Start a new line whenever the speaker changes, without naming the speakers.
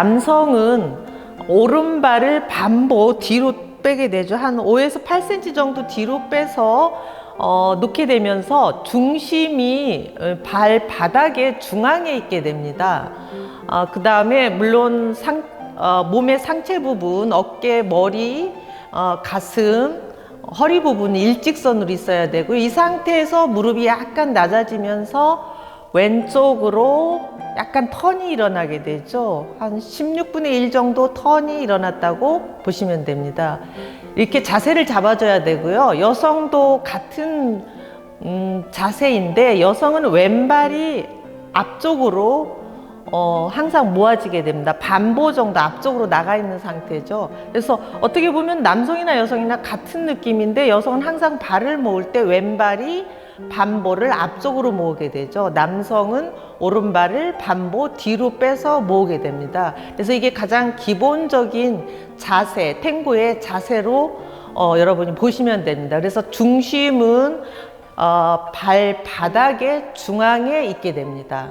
남성은 오른발을 반보 뒤로 빼게 되죠. 한 5에서 8cm 정도 뒤로 빼서 어, 놓게 되면서 중심이 어, 발바닥의 중앙에 있게 됩니다. 어, 그 다음에 물론 상, 어, 몸의 상체 부분, 어깨, 머리, 어, 가슴, 허리 부분이 일직선으로 있어야 되고 이 상태에서 무릎이 약간 낮아지면서 왼쪽으로 약간 턴이 일어나게 되죠. 한 16분의 1 정도 턴이 일어났다고 보시면 됩니다. 이렇게 자세를 잡아줘야 되고요. 여성도 같은 음, 자세인데 여성은 왼발이 앞쪽으로 어, 항상 모아지게 됩니다. 반보 정도 앞쪽으로 나가 있는 상태죠. 그래서 어떻게 보면 남성이나 여성이나 같은 느낌인데 여성은 항상 발을 모을 때 왼발이 반보를 앞쪽으로 모으게 되죠. 남성은 오른발을 반보 뒤로 빼서 모으게 됩니다. 그래서 이게 가장 기본적인 자세, 탱고의 자세로 어, 여러분이 보시면 됩니다. 그래서 중심은 어, 발바닥의 중앙에 있게 됩니다.